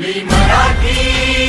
मी Marathi